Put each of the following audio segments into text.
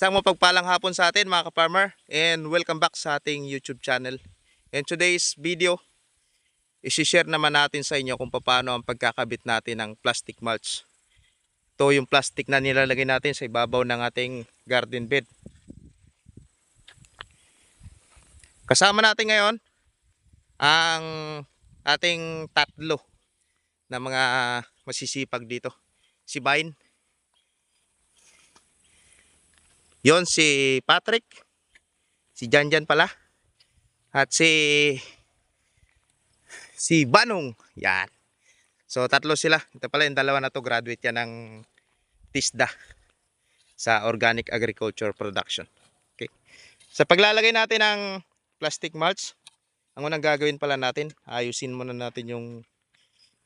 Isang mapagpalang hapon sa atin mga ka-farmer and welcome back sa ating YouTube channel. In today's video, isi-share naman natin sa inyo kung paano ang pagkakabit natin ng plastic mulch. Ito yung plastic na nilalagay natin sa ibabaw ng ating garden bed. Kasama natin ngayon ang ating tatlo na mga masisipag dito. Si Vine, Yon si Patrick, si Janjan pala, at si si Banong. Yan. So tatlo sila. Ito pala yung dalawa na to graduate yan ng TISDA sa Organic Agriculture Production. Okay. Sa paglalagay natin ng plastic mulch, ang unang gagawin pala natin, ayusin muna natin yung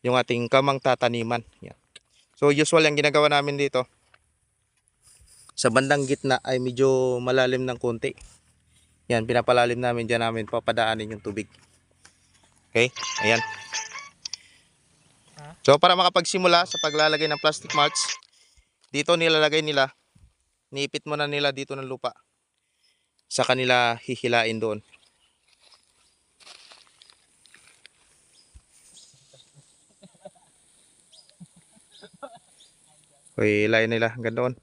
yung ating kamang tataniman. Yan. So usual yung ginagawa namin dito, sa bandang gitna ay medyo malalim ng konti. Yan, pinapalalim namin dyan namin papadaanin yung tubig. Okay, ayan. So para makapagsimula sa paglalagay ng plastic mulch, dito nilalagay nila, niipit muna nila dito ng lupa. Sa kanila hihilain doon. Okay, hilain nila hanggang doon.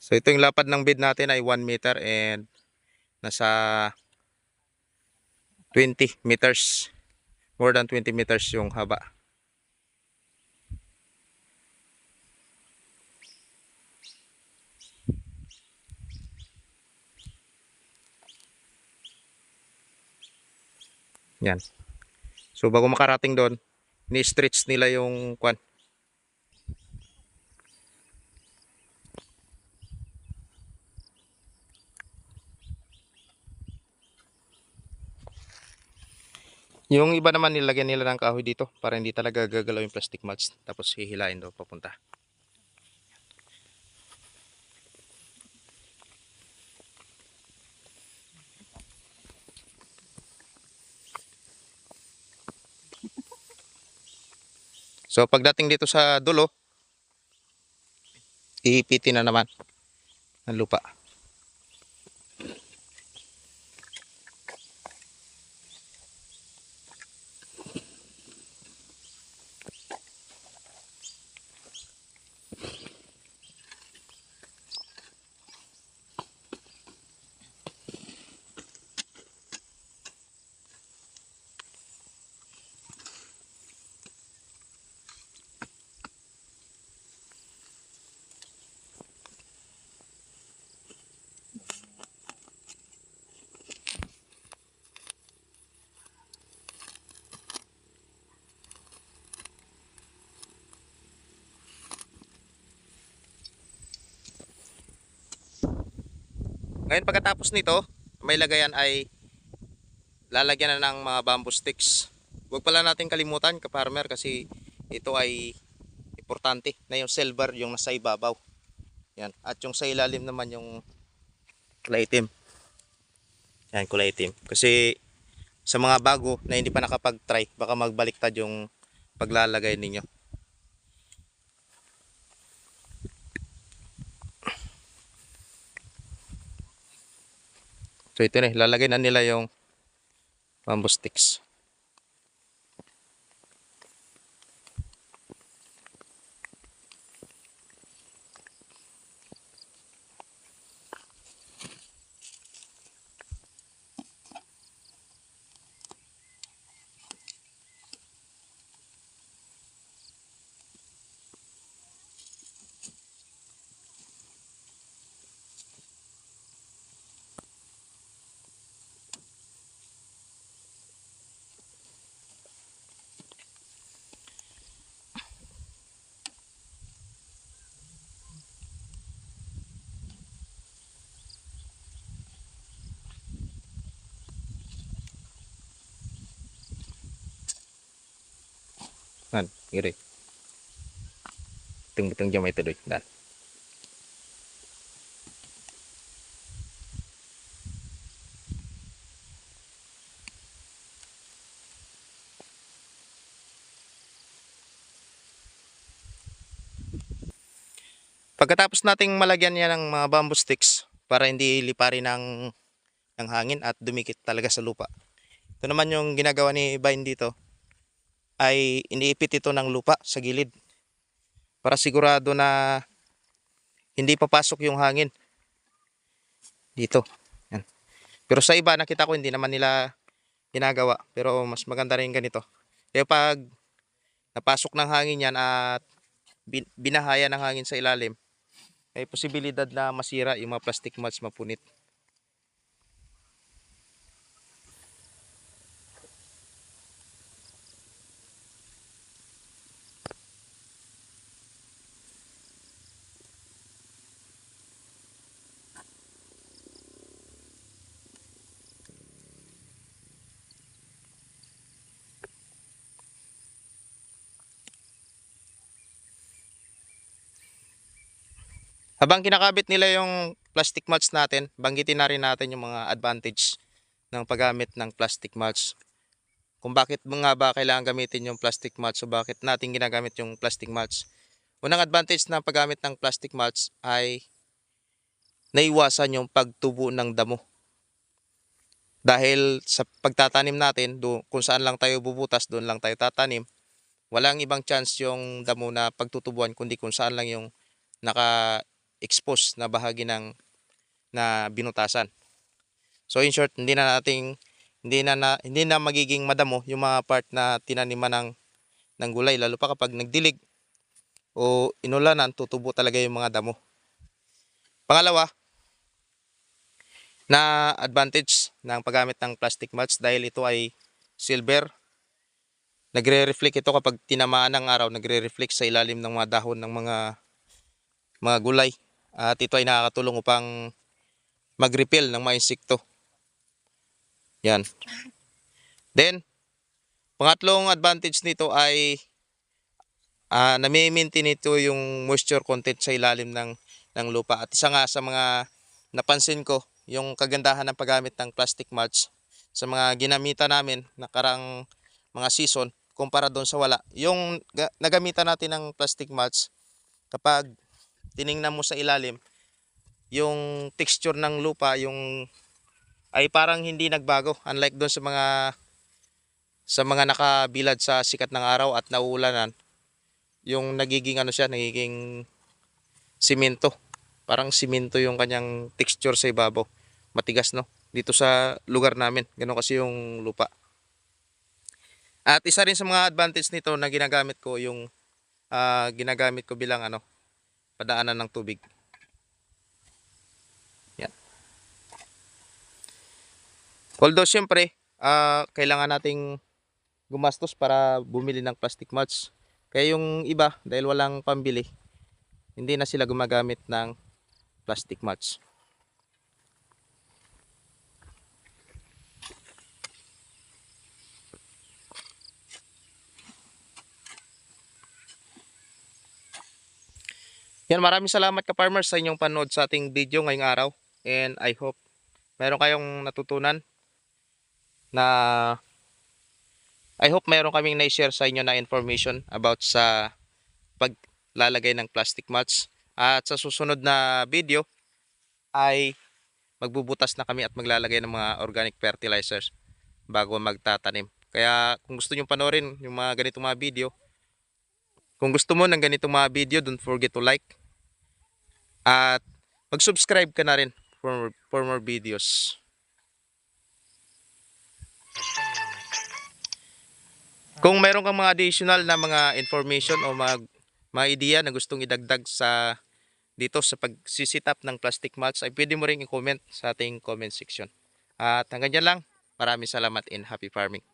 So ito yung lapad ng bed natin ay 1 meter and nasa 20 meters. More than 20 meters yung haba. Yan. So bago makarating doon, ni-stretch nila yung kwan, Yung iba naman nilagyan nila ng kahoy dito para hindi talaga gagalaw yung plastic mulch tapos hihilain daw papunta. So pagdating dito sa dulo, iipitin na naman ng lupa. Ngayon pagkatapos nito, may lagayan ay lalagyan na ng mga bamboo sticks. Huwag pala natin kalimutan ka-farmer kasi ito ay importante na yung silver yung nasa ibabaw. Yan. At yung sa ilalim naman yung kulay itim. Yan, kulay itim. Kasi sa mga bago na hindi pa nakapag-try, baka magbaliktad yung paglalagay ninyo. So ito na, lalagay na nila yung bamboo sticks. Nan, iri. Tung-tung jam itu doi. Dan. Pagkatapos nating malagyan niya ng mga bamboo sticks para hindi liparin ng, ng hangin at dumikit talaga sa lupa. Ito naman yung ginagawa ni Vine dito ay iniipit ito ng lupa sa gilid para sigurado na hindi papasok yung hangin dito. Yan. Pero sa iba nakita ko hindi naman nila ginagawa pero mas maganda rin ganito. Kaya pag napasok ng hangin yan at bin- binahaya ng hangin sa ilalim, may posibilidad na masira yung mga plastic mulch mapunit. Habang kinakabit nila yung plastic mulch natin, banggitin na rin natin yung mga advantage ng paggamit ng plastic mulch. Kung bakit nga ba kailangan gamitin yung plastic mulch o bakit natin ginagamit yung plastic mulch. Unang advantage ng paggamit ng plastic mulch ay naiwasan yung pagtubo ng damo. Dahil sa pagtatanim natin, do, kung saan lang tayo bubutas, doon lang tayo tatanim. Walang ibang chance yung damo na pagtutubuan kundi kung saan lang yung naka expose na bahagi ng na binutasan. So in short, hindi na nating hindi na, na hindi na magiging madamo yung mga part na tinaniman ng ng gulay lalo pa kapag nagdilig o inulanan tutubo talaga yung mga damo. Pangalawa, na advantage ng paggamit ng plastic mulch dahil ito ay silver. Nagre-reflect ito kapag tinamaan ng araw, nagre-reflect sa ilalim ng mga dahon ng mga mga gulay. At ito ay nakakatulong upang mag-repel ng mga insekto. Yan. Then, pangatlong advantage nito ay uh, nami-maintain ito yung moisture content sa ilalim ng, ng lupa. At isa nga sa mga napansin ko, yung kagandahan ng paggamit ng plastic mulch sa mga ginamita namin nakarang mga season kumpara doon sa wala. Yung ga- nagamitan natin ng plastic mulch, kapag tiningnan mo sa ilalim, yung texture ng lupa, yung ay parang hindi nagbago. Unlike doon sa mga sa mga nakabilad sa sikat ng araw at nauulanan, yung nagiging ano siya, nagiging simento. Parang simento yung kanyang texture sa ibabaw. Matigas no. Dito sa lugar namin, ganun kasi yung lupa. At isa rin sa mga advantage nito na ginagamit ko yung ah, ginagamit ko bilang ano, padaanan ng tubig. Yan. Although syempre, ah, kailangan nating gumastos para bumili ng plastic mulch. Kaya yung iba, dahil walang pambili, hindi na sila gumagamit ng plastic mulch. Yan, maraming salamat ka farmers sa inyong panood sa ating video ngayong araw. And I hope meron kayong natutunan na I hope meron kaming na-share sa inyo na information about sa paglalagay ng plastic mulch. At sa susunod na video ay magbubutas na kami at maglalagay ng mga organic fertilizers bago magtatanim. Kaya kung gusto nyo panoorin yung mga ganitong mga video, kung gusto mo ng ganitong mga video, don't forget to like, at mag-subscribe ka na rin for, for more videos. Kung meron kang mga additional na mga information o mga, mga idea na gustong idagdag sa dito sa pagsisit up ng plastic mulch ay pwede mo ring i-comment sa ating comment section. At hanggang dyan lang. Maraming salamat and happy farming.